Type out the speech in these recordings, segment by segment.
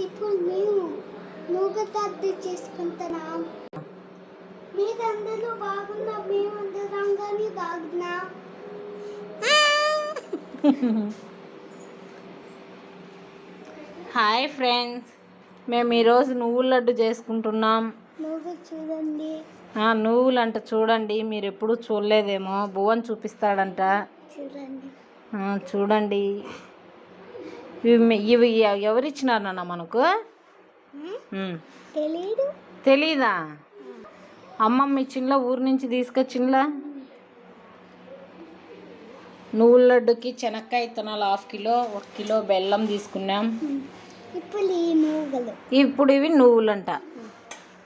ఇప్పుడు మేము మూగతార్థి చేసుకుంటున్నాం మీరందరూ బాగున్నా మేమందరం కానీ బాగున్నాం హాయ్ ఫ్రెండ్స్ మేము ఈరోజు నువ్వుల లడ్డు చేసుకుంటున్నాం. నువ్వు చూడండి. ఆ, నువ్వులంట చూడండి మీరు ఎప్పుడూ చూడలేదేమో. భువన్ చూపిస్తాడంట. చూడండి. చూడండి. ఇవి ఇవి ఎ- ఎవరిచ్చినారు నాన్న మనకు. తెలీదు. అమ్మమ్మ ఇచ్చిండ్లా ఊరు నుంచి తీసుకొచ్చిండ్లా? నువ్వుల లడ్డుకి శనక్కాయ విత్తనాలు హాఫ్ కిలో ఒక కిలో బెల్లం తీసుకున్నాం. ఇప్పుడు ఇవి నువ్వులంట.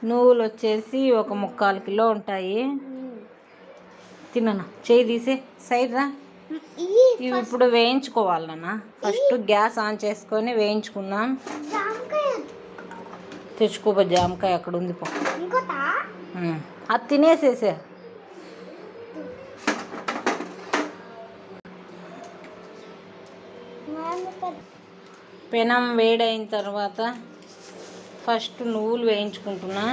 నువ్వులు వచ్చేసి ఒక ముక్కాలు కిలో ఉంటాయి. తిననా? చేయి తీసే. సైడ్ రా. ఇవి ఇప్పుడు వేయించుకోవాలి నాన్న. ఫస్ట్ గ్యాస్ ఆన్ చేసుకొని వేయించుకుందాం. తెచ్చుకోపో జామకాయ అక్కడ ఉంది పో. అది తినేసేసే. పెనం వేడైన తర్వాత ఫస్ట్ నువ్వులు వేయించుకుంటున్నా.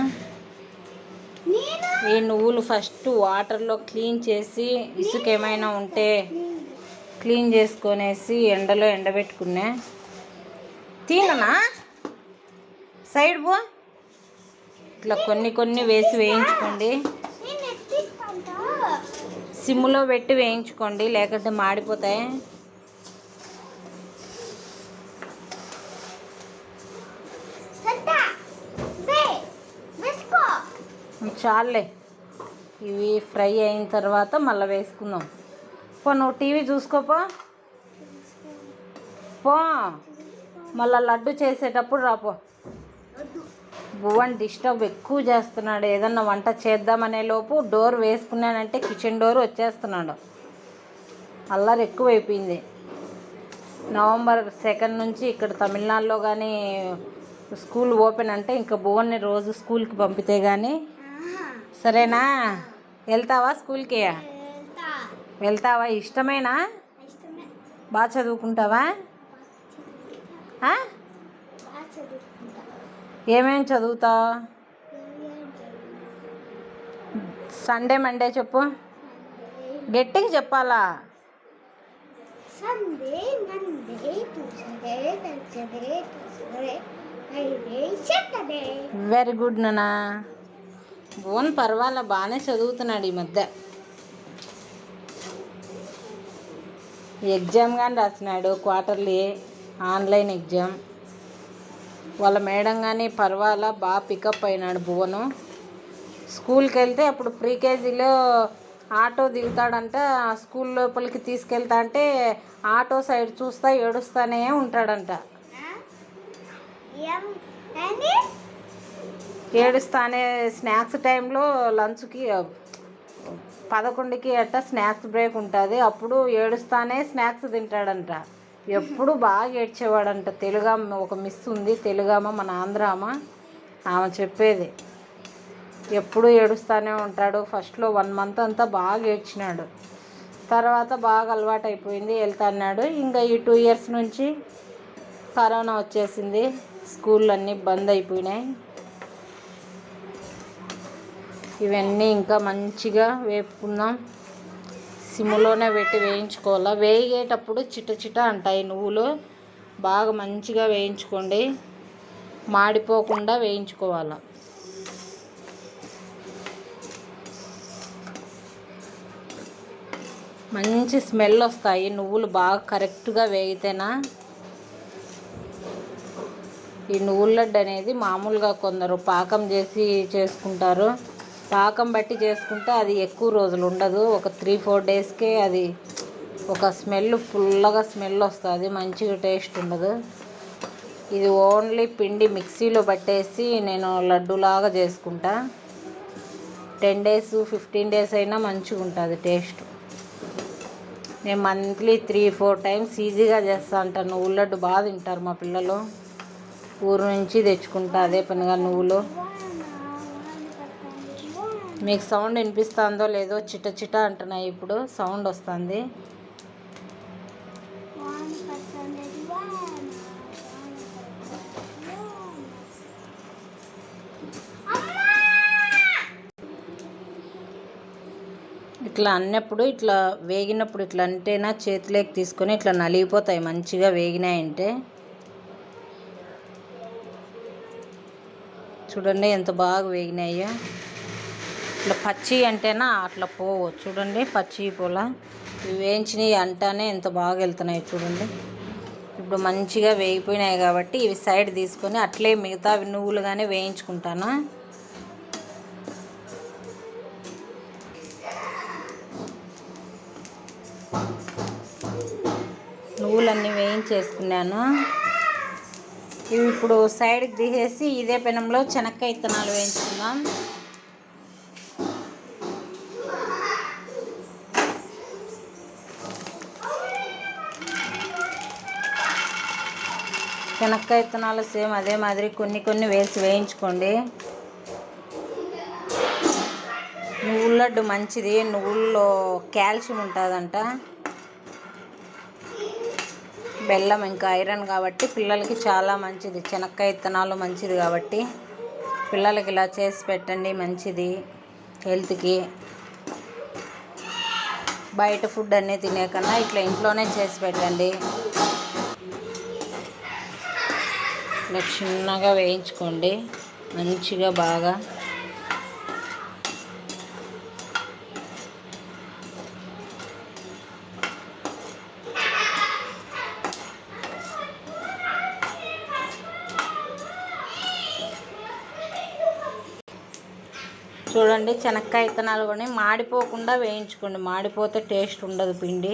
నేను? ఈ నువ్వులు ఫస్ట్ వాటర్లో క్లీన్ చేసి ఇసుక ఏమైనా ఉంటే క్లీన్ చేసుకొనేసి ఎండలో ఎండబెట్టుకున్నా. తిననా? సైడ్ పో. ఇట్లా కొన్ని కొన్ని వేసి వేయించుకోండి. సిమ్లో పెట్టి వేయించుకోండి లేకుంటే మాడిపోతాయి. చాలే ఇవి ఫ్రై అయిన తర్వాత మళ్ళీ వేసుకుందాం. పో నువ్వు టీవీ చూసుకోపో. పో. మళ్ళా లడ్డు చేసేటప్పుడు రాపో భువన్ డిస్టర్బ్ ఎక్కువ చేస్తున్నాడు. ఏదన్నా వంట చేద్దామనే లోపు డోర్ వేసుకున్నానంటే కిచెన్ డోర్ వచ్చేస్తున్నాడు. అల్లరి ఎక్కువైపోయింది. నవంబర్ సెకండ్ నుంచి ఇక్కడ తమిళనాడులో కానీ స్కూల్ ఓపెన్ అంటే ఇంకా భువన్ని రోజు స్కూల్కి పంపితే కానీ సరేనా? వెళ్తావా స్కూల్కి? వెళ్తావా? ఇష్టమేనా? ఇష్టమే. బాగా చదువుకుంటావా? ఆ? బాగా చదువుకుంటా. ఏమేం చదువుతావు? సండే మండే చెప్పు. గట్టిగా చెప్పాలా? Sunday Monday Tuesday Wednesday Tuesday Friday Saturday. Very good నానా. భువన్ పర్వాలా బాగానే చదువుతున్నాడు ఈ మధ్య. ఎగ్జామ్ కానీ రాసినాడు క్వార్టర్లీ ఆన్లైన్ ఎగ్జామ్. వాళ్ళ మేడం కానీ పర్వాలా బాగా పికప్ అయినాడు భువను. స్కూల్కి వెళ్తే అప్పుడు ప్రీ కేజీలో ఆటో దిగుతాడంట ఆ స్కూల్ లోపలికి తీసుకెళ్తా అంటే ఆటో సైడ్ చూస్తా ఏడుస్తానే ఉంటాడంట. ఏడుస్తానే స్నాక్స్ టైంలో లంచ్కి పదకొండుకి అట్ట స్నాక్స్ బ్రేక్ ఉంటుంది. అప్పుడు ఏడుస్తానే స్నాక్స్ తింటాడంట. ఎప్పుడు బాగా ఏడ్చేవాడంట. తెలుగమ్మ ఒక మిస్ ఉంది. తెలుగమ్మ మన ఆంధ్రామ. ఆమె చెప్పేది ఎప్పుడు ఏడుస్తానే ఉంటాడు. ఫస్ట్లో వన్ మంత్ అంతా బాగా ఏడ్చినాడు. తర్వాత బాగా అలవాటు అయిపోయింది వెళ్తాన్నాడు ఇంకా ఈ టూ ఇయర్స్ నుంచి కరోనా వచ్చేసింది. స్కూళ్ళు అన్నీ బంద్ అయిపోయినాయి. ఇవన్నీ ఇంకా మంచిగా వేపుకుందాం. సిమ్లోనే పెట్టి వేయించుకోవాలా? వేగేటప్పుడు చిట చిట అంటాయి నువ్వులు. బాగా మంచిగా వేయించుకోండి. మాడిపోకుండా వేయించుకోవాలా? మంచి స్మెల్ వస్తాయి. నువ్వులు బాగా కరెక్ట్గా వేగితేనా? ఈ నువ్వుల లడ్డు అనేది మామూలుగా కొందరు పాకం చేసి చేసుకుంటారు. పాకం బట్టి చేసుకుంటే అది ఎక్కువ రోజులు ఉండదు. ఒక త్రీ ఫోర్ డేస్కే అది ఒక స్మెల్ ఫుల్గా స్మెల్ వస్తుంది. మంచిగా టేస్ట్ ఉండదు. ఇది ఓన్లీ పిండి మిక్సీలో పట్టేసి నేను లడ్డూలాగా చేసుకుంటా. టెన్ డేస్ ఫిఫ్టీన్ డేస్ అయినా మంచిగా ఉంటుంది టేస్ట్. నేను మంత్లీ త్రీ ఫోర్ టైమ్స్ ఈజీగా చేస్తా అంటాను నువ్వుల లడ్డు బాగా తింటారు మా పిల్లలు. ఊరు నుంచి తెచ్చుకుంటా అదే పనిగా నువ్వులు. మీకు సౌండ్ వినిపిస్తుందో లేదో చిట చిట అంటున్నాయి ఇప్పుడు సౌండ్ వస్తుంది. ఇట్లా అన్నప్పుడు ఇట్లా వేగినప్పుడు ఇట్లా అంటేనా చేతిలోకి తీసుకొని ఇట్లా నలిగిపోతాయి మంచిగా వేగినాయంటే. చూడండి ఎంత బాగా వేగినాయో. ఇట్లా పచ్చి అంటేనా అట్లా పోవు. చూడండి పచ్చి పూల. ఇవి వేయించినవి అంటానే ఎంత బాగా వెళ్తున్నాయి చూడండి. ఇప్పుడు మంచిగా వేగిపోయినాయి కాబట్టి ఇవి సైడ్ తీసుకొని అట్లే మిగతా నువ్వులుగానే వేయించుకుంటాను. నువ్వులన్నీ వేయించేసుకున్నాను. ఇవి ఇప్పుడు సైడ్కి తీసేసి ఇదే పెనంలో చెనక్కాయ విత్తనాలు వేయించుకుందాం. శనక్కాయ విత్తనాలు సేమ్ అదే మాదిరి కొన్ని కొన్ని వేసి వేయించుకోండి. నువ్వుల లడ్డు మంచిది నువ్వుల్లో కాల్షియం ఉంటుందంట. బెల్లం ఇంకా ఐరన్ కాబట్టి పిల్లలకి చాలా మంచిది శనక్కాయ విత్తనాలు మంచిది కాబట్టి. పిల్లలకి ఇలా చేసి పెట్టండి మంచిది హెల్త్కి. బయట ఫుడ్ అన్నీ తినే కన్నా ఇట్లా ఇంట్లోనే చేసి పెట్టండి. ఇలా చిన్నగా వేయించుకోండి. మంచిగా బాగా. చూడండి శనక్కాయ విత్తనాలు కూడా మాడిపోకుండా వేయించుకోండి. మాడిపోతే టేస్ట్ ఉండదు పిండి.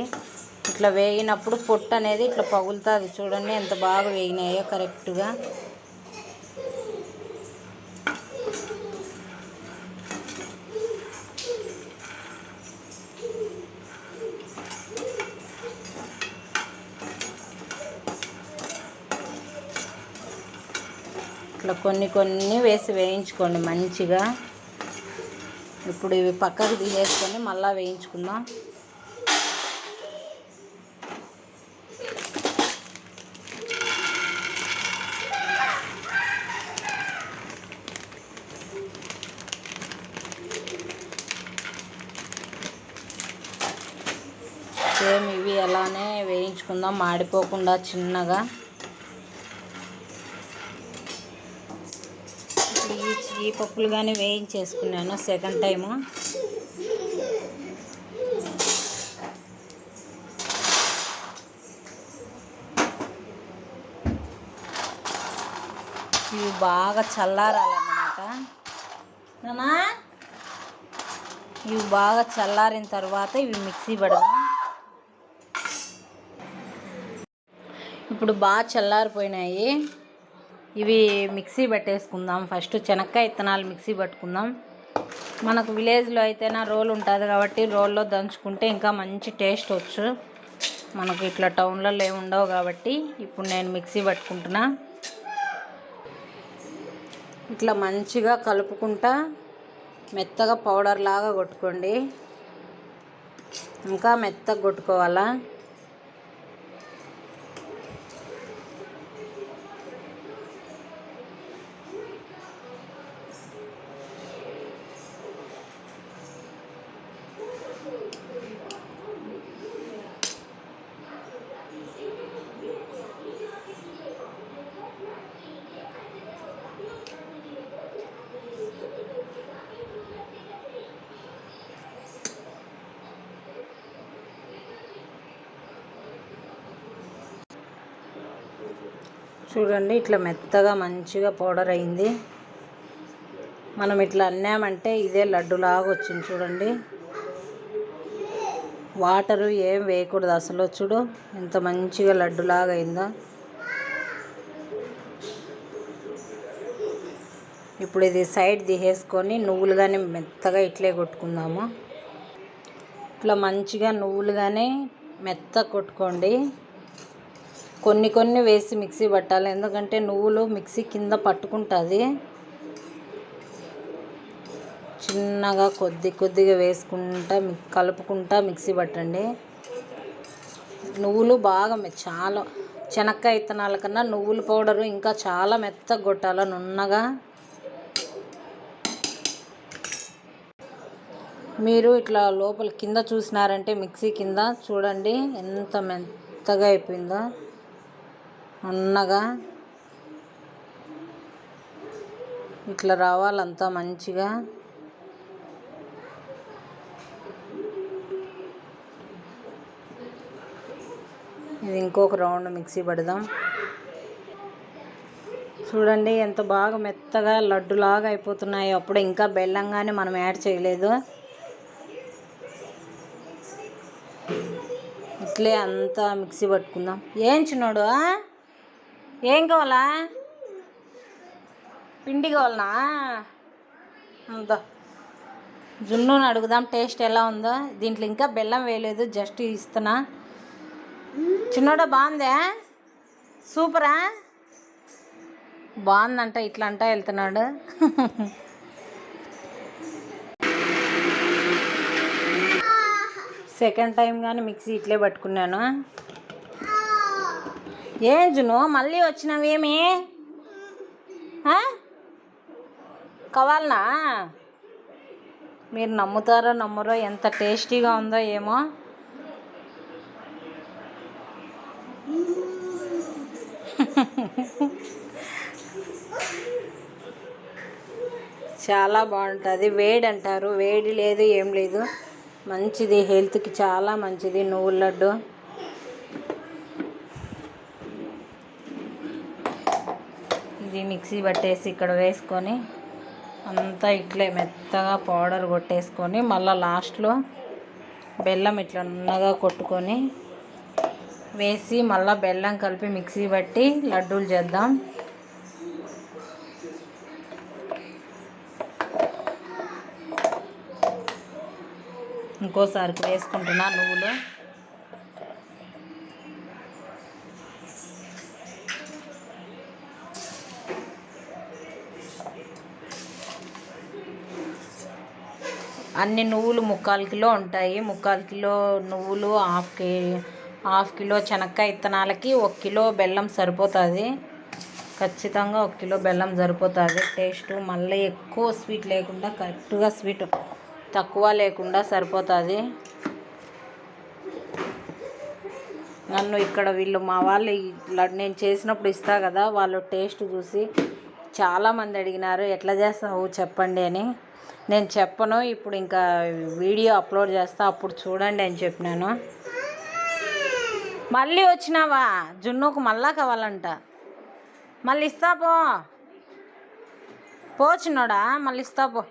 ఇట్లా వేగినప్పుడు పొట్టు అనేది ఇట్లా పగులుతుంది చూడండి ఎంత బాగా వేగినాయో కరెక్ట్గా ఇట్లా కొన్ని కొన్ని వేసి వేయించుకోండి మంచిగా. ఇప్పుడు ఇవి పక్కకు తీసేసుకొని మళ్ళీ వేయించుకుందాం సేమ్ ఇవి అలానే వేయించుకుందాం మాడిపోకుండా చిన్నగా. ఈ ఈ పప్పులు కానీ వేయించేసుకున్నాను సెకండ్ టైము. ఇవి బాగా చల్లారాలన్నమాట. ఇవి బాగా చల్లారిన తర్వాత ఇవి మిక్సీ పడదాం? ఇప్పుడు బాగా చల్లారిపోయినాయి. ఇవి మిక్సీ పట్టేసుకుందాం. ఫస్ట్ శనక్కాయ విత్తనాలు మిక్సీ పట్టుకుందాం. మనకు విలేజ్లో అయితేనా రోల్ ఉంటుంది కాబట్టి రోల్లో దంచుకుంటే ఇంకా మంచి టేస్ట్ వచ్చు. మనకు ఇట్లా టౌన్లలో ఏమి ఉండవు కాబట్టి ఇప్పుడు నేను మిక్సీ పట్టుకుంటున్నా. ఇట్లా మంచిగా కలుపుకుంటా. మెత్తగా పౌడర్ లాగా కొట్టుకోండి. ఇంకా మెత్తగా కొట్టుకోవాలా? చూడండి ఇట్లా మెత్తగా మంచిగా పౌడర్ అయింది. మనం ఇట్లా అన్నామంటే ఇదే లడ్డులాగా వచ్చింది చూడండి. వాటరు ఏం వేయకూడదు అసలు చూడు ఎంత మంచిగా లడ్డులాగా అయిందో. ఇప్పుడు ఇది సైడ్ తీసేసుకొని నువ్వులు కానీ మెత్తగా ఇట్లే కొట్టుకుందాము. ఇట్లా మంచిగా నువ్వులుగానే మెత్త కొట్టుకోండి. కొన్ని కొన్ని వేసి మిక్సీ పట్టాలి. ఎందుకంటే నువ్వులు మిక్సీ కింద పట్టుకుంటుంది. చిన్నగా కొద్ది కొద్దిగా వేసుకుంటా కలుపుకుంటా మిక్సీ పట్టండి. నువ్వులు బాగా చాలా శనక్కాయ విత్తనాల కన్నా నువ్వుల పౌడరు ఇంకా చాలా మెత్తగా కొట్టాల నున్నగా. మీరు ఇట్లా లోపల కింద చూసినారంటే మిక్సీ కింద చూడండి ఎంత మెత్తగా అయిపోయిందో. ఉన్నగా ఇట్లా రావాలంతా మంచిగా. ఇది ఇంకొక రౌండ్ మిక్సీ పడదాం. చూడండి ఎంత బాగా మెత్తగా లడ్డులాగా అయిపోతున్నాయి. అప్పుడు ఇంకా బెల్లం కానీ మనం యాడ్ చేయలేదు. ఇట్లే అంతా మిక్సీ పట్టుకుందాం. ఏం చిన్నోడు ఏం కావాలా? పిండి కావాలనా? అంతా జున్నుని అడుగుదాం టేస్ట్ ఎలా ఉందో. దీంట్లో ఇంకా బెల్లం వేయలేదు జస్ట్ ఇస్తున్నా. చిన్నోడా బాగుందా? సూపరా? బాగుందంట ఇట్లా అంటా వెళ్తున్నాడు. సెకండ్ టైం కానీ మిక్సీ ఇట్లే పట్టుకున్నాను. ఏం జును మళ్ళీ వచ్చినావేమి కావాలనా? మీరు నమ్ముతారో నమ్మరో ఎంత టేస్టీగా ఉందో ఏమో. చాలా బాగుంటుంది. వేడి అంటారు. వేడి లేదు ఏం లేదు. మంచిది. హెల్త్కి చాలా మంచిది. నువ్వుల లడ్డు. ఇది మిక్సీ పట్టేసి ఇక్కడ వేసుకొని అంతా ఇట్లే మెత్తగా పౌడర్ కొట్టేసుకొని మళ్ళీ లాస్ట్లో బెల్లం ఇట్లా నున్నగా కొట్టుకొని వేసి మళ్ళీ బెల్లం కలిపి మిక్సీ పట్టి లడ్డూలు చేద్దాం. ఇంకోసారికి వేసుకుంటున్నా నువ్వులు అన్ని నువ్వులు ముక్కాలు కిలో ఉంటాయి. ముక్కాలు కిలో నువ్వులు హాఫ్ కే హాఫ్ కిలో శనక్కాయ విత్తనాలకి ఒక కిలో బెల్లం సరిపోతుంది. ఖచ్చితంగా ఒక కిలో బెల్లం సరిపోతుంది. టేస్ట్ మళ్ళీ ఎక్కువ స్వీట్ లేకుండా కరెక్ట్గా స్వీట్ తక్కువ లేకుండా సరిపోతుంది. నన్ను ఇక్కడ వీళ్ళు మా వాళ్ళు ఈ నేను చేసినప్పుడు ఇస్తా కదా వాళ్ళు టేస్ట్ చూసి చాలామంది అడిగినారు ఎట్లా చేస్తావు చెప్పండి అని. నేను చెప్పను ఇప్పుడు ఇంకా వీడియో అప్లోడ్ చేస్తా అప్పుడు చూడండి అని చెప్పినాను. మళ్ళీ వచ్చినావా? జున్నుకు మళ్ళా కావాలంట. మళ్ళీ ఇస్తా పో. మళ్ళీ ఇస్తా పో.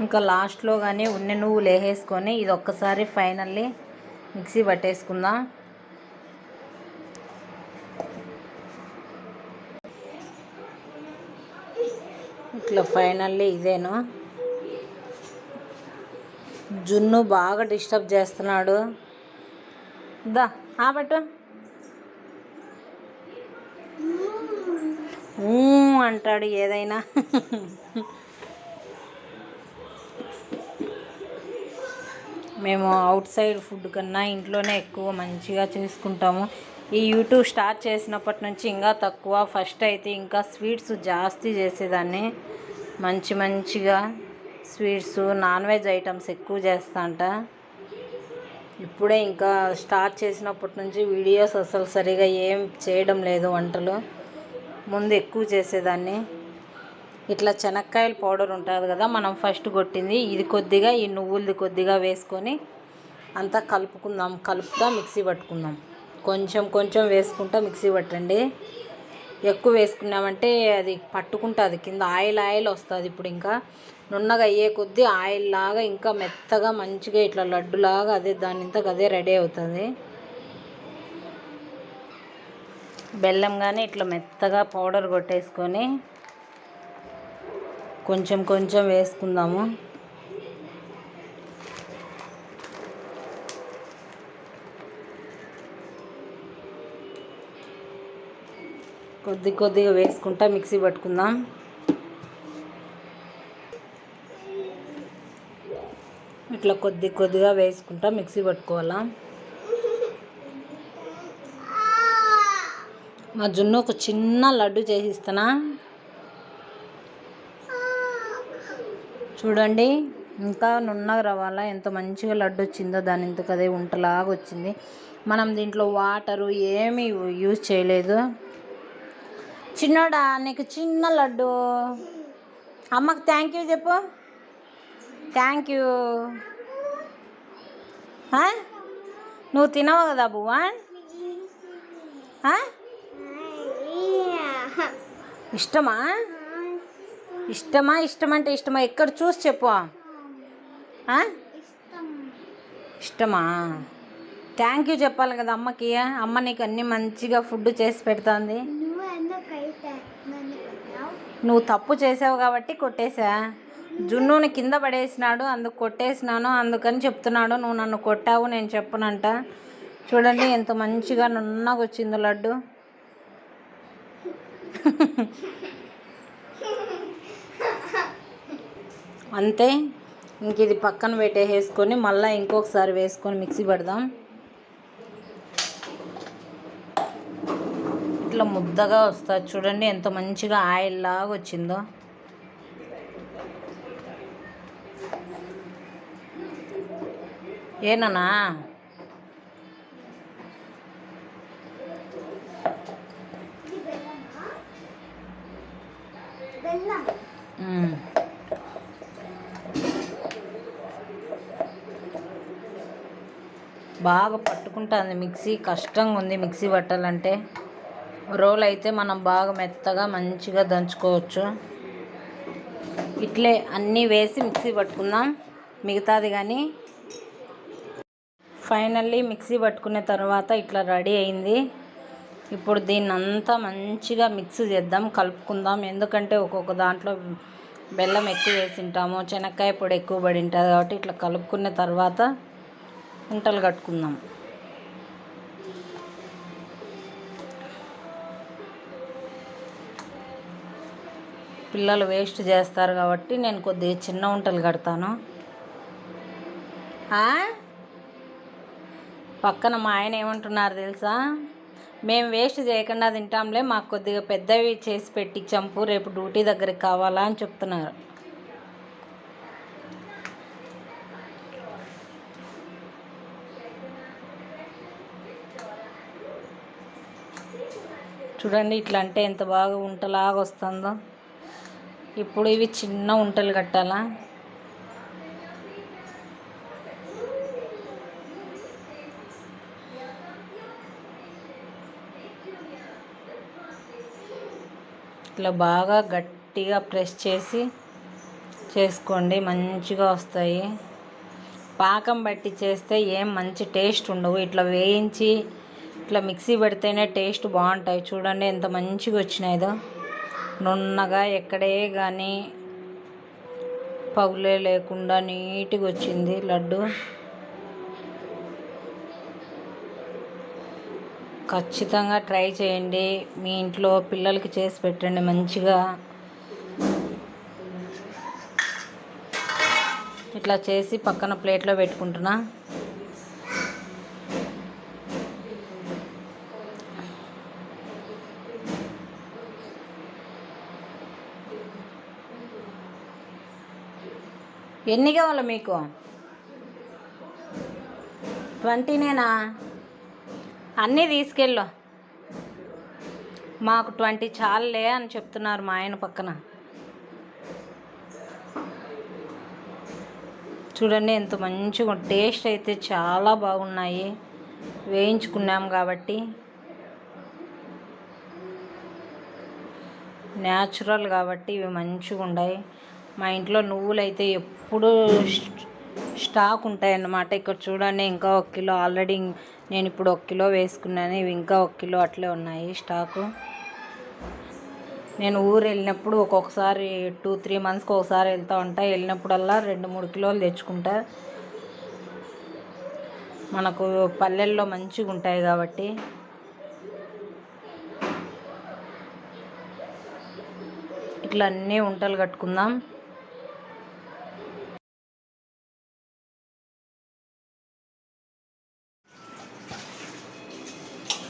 ఇంకా లాస్ట్లో కానీ ఉన్నె నువ్వులు వేసేసుకొని ఇది ఒక్కసారి ఫైనల్లీ మిక్సీ పట్టేసుకుందాం. ఇట్లా ఫైనల్లీ ఇదేను? జున్ను బాగా డిస్టర్బ్ చేస్తున్నాడు. దా ఆబట్టు అంటాడు ఏదైనా. మేము అవుట్ సైడ్ ఫుడ్ కన్నా ఇంట్లోనే ఎక్కువ మంచిగా చేసుకుంటాము. ఈ యూట్యూబ్ స్టార్ట్ చేసినప్పటి నుంచి ఇంకా తక్కువ. ఫస్ట్ అయితే ఇంకా స్వీట్స్ జాస్తి చేసేదాన్ని. మంచి మంచిగా స్వీట్స్ నాన్ వెజ్ ఐటమ్స్ ఎక్కువ చేస్తాంట. ఇప్పుడే ఇంకా స్టార్ట్ చేసినప్పటి నుంచి వీడియోస్ అసలు సరిగా ఏం చేయడం లేదు వంటలు. ముందు ఎక్కువ చేసేదాన్ని. ఇట్లా శనక్కాయల పౌడర్ ఉంటుంది కదా మనం ఫస్ట్ కొట్టింది. ఇది కొద్దిగా ఈ నువ్వులది కొద్దిగా వేసుకొని అంతా కలుపుకుందాం. కలుపుతా మిక్సీ పట్టుకుందాం. కొంచెం కొంచెం వేసుకుంటా మిక్సీ పట్టండి. ఎక్కువ వేసుకున్నామంటే అది పట్టుకుంటుంది కింద ఆయిల్ ఆయిల్ వస్తుంది ఇప్పుడు ఇంకా. నున్నగా అయ్యే కొద్దీ ఆయిల్ లాగా ఇంకా మెత్తగా మంచిగా ఇట్లా లడ్డులాగా అదే దాని ఇంతకు అదే రెడీ అవుతుంది. బెల్లం కానీ ఇట్లా మెత్తగా పౌడర్ కొట్టేసుకొని కొంచెం కొంచెం వేసుకుందాము. కొద్ది కొద్దిగా వేసుకుంటా మిక్సీ పట్టుకుందాం. ఇట్లా కొద్ది కొద్దిగా వేసుకుంటా మిక్సీ పట్టుకోవాలా. మా జున్ను ఒక చిన్న లడ్డు చేసిస్తానా చూడండి ఇంకా నున్నగా రవాల ఎంత మంచిగా లడ్డు వచ్చిందో దాని ఇంతకు అదే ఉంటలాగా వచ్చింది. మనం దీంట్లో వాటరు ఏమీ యూజ్ చేయలేదు. చిన్నోడా నీకు చిన్న లడ్డు. అమ్మకు థ్యాంక్ యూ చెప్పు. థ్యాంక్ యూ నువ్వు తినవు కదా బువ్వా? ఇష్టమా? ఇష్టమా ఇష్టమంటే ఇష్టమా? ఎక్కడ చూసి చెప్పు. ఇష్టమా? థ్యాంక్ యూ చెప్పాలి కదా అమ్మకి. అమ్మ నీకు అన్ని మంచిగా ఫుడ్ చేసి పెడుతుంది. నువ్వు తప్పు చేసావు కాబట్టి కొట్టేశా. జున్నుని కింద పడేసినాడు అందుకు కొట్టేసినాను అందుకని చెప్తున్నాడు నువ్వు నన్ను కొట్టావు నేను చెప్పనంట. చూడండి ఎంత మంచిగా నున్నగా వచ్చింది లడ్డు. అంతే ఇంక ఇది పక్కన పెట్టేసుకొని మళ్ళీ ఇంకొకసారి వేసుకొని మిక్సీ పెడదాం. ఇట్లా ముద్దగా వస్తుంది చూడండి ఎంత మంచిగా ఆయిల్ లాగా వచ్చిందో. ఏనా బాగా పట్టుకుంటుంది మిక్సీ. కష్టంగా ఉంది మిక్సీ పట్టాలంటే రోల్ అయితే మనం బాగా మెత్తగా మంచిగా దంచుకోవచ్చు. ఇట్లే అన్నీ వేసి మిక్సీ పట్టుకుందాం. మిగతాది కానీ ఫైనల్లీ మిక్సీ పట్టుకున్న తర్వాత ఇట్లా రెడీ అయింది. ఇప్పుడు దీన్ని అంతా మంచిగా మిక్స్ చేద్దాం కలుపుకుందాం. ఎందుకంటే ఒక్కొక్క దాంట్లో బెల్లం ఎక్కువ వేసి ఉంటాము శనక్కాయ పొడి ఎక్కువ పడి ఉంటుంది కాబట్టి ఇట్లా కలుపుకున్న తర్వాత ఉంటలు కట్టుకుందాం. పిల్లలు వేస్ట్ చేస్తారు కాబట్టి నేను కొద్దిగా చిన్న వంటలు కడతాను. పక్కన మా ఆయన ఏమంటున్నారు తెలుసా? మేము వేస్ట్ చేయకుండా తింటాంలే మాకు కొద్దిగా పెద్దవి చేసి పెట్టి చంపు రేపు డ్యూటీ దగ్గరికి కావాలా అని చెప్తున్నారు. చూడండి ఇట్లా అంటే ఎంత బాగా ఉంటలాగా వస్తుందో. ఇప్పుడు ఇవి చిన్న ఉంటలు కట్టాలా? ఇట్లా బాగా గట్టిగా ప్రెస్ చేసి చేసుకోండి మంచిగా వస్తాయి. పాకం బట్టి చేస్తే ఏం మంచి టేస్ట్ ఉండవు. ఇట్లా వేయించి ఇట్లా మిక్సీ పెడితేనే టేస్ట్ బాగుంటాయి. చూడండి ఎంత మంచిగా వచ్చినాయిదో నున్నగా ఎక్కడే కానీ పగులే లేకుండా నీట్గా వచ్చింది లడ్డు ఖచ్చితంగా ట్రై చేయండి. మీ ఇంట్లో పిల్లలకి చేసి పెట్టండి మంచిగా. ఇట్లా చేసి పక్కన ప్లేట్లో పెట్టుకుంటున్నా. ఎన్ని కావాలి మీకు? ట్వంటీనేనా అన్నీ తీసుకెళ్ళు. మాకు ట్వంటీ చాలులే అని చెప్తున్నారు మా ఆయన పక్కన. చూడండి ఎంత మంచిగా టేస్ట్ అయితే చాలా బాగున్నాయి. వేయించుకున్నాం కాబట్టి. న్యాచురల్ కాబట్టి ఇవి మంచిగా ఉన్నాయి మా ఇంట్లో నువ్వులు అయితే ఎప్పుడూ స్టాక్ ఉంటాయన్నమాట. ఇక్కడ చూడండి ఇంకా ఒక కిలో ఆల్రెడీ నేను ఇప్పుడు ఒక కిలో వేసుకున్నాను. ఇవి ఇంకా ఒక కిలో అట్లే ఉన్నాయి స్టాకు. నేను ఊరు వెళ్ళినప్పుడు ఒక్కొక్కసారి టూ త్రీ మంత్స్కి ఒకసారి వెళ్తూ ఉంటా. వెళ్ళినప్పుడల్లా రెండు మూడు కిలోలు తెచ్చుకుంటా. మనకు పల్లెల్లో మంచిగా ఉంటాయి కాబట్టి. ఇట్లా అన్నీ ఉంటలు కట్టుకుందాం.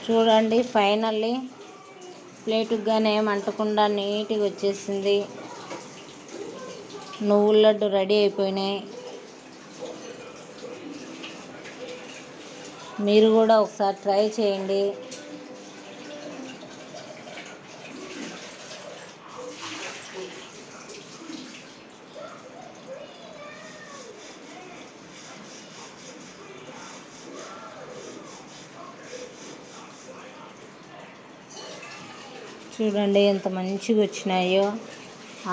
చూడండి ఫైనల్లీ ప్లేటుగానే కానీ ఏం అంటకుండా నీట్గా వచ్చేసింది. నువ్వుల లడ్డు రెడీ అయిపోయినాయి. మీరు కూడా ఒకసారి ట్రై చేయండి. చూడండి ఎంత మంచిగా వచ్చినాయో.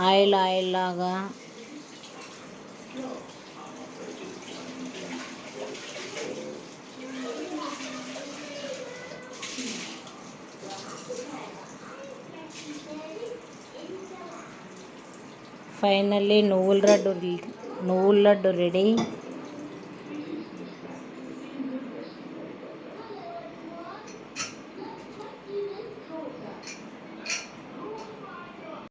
ఆయిల్ ఆయిల్ లాగా. ఫైనల్లీ నువ్వుల లడ్డు నువ్వుల లడ్డు రెడీ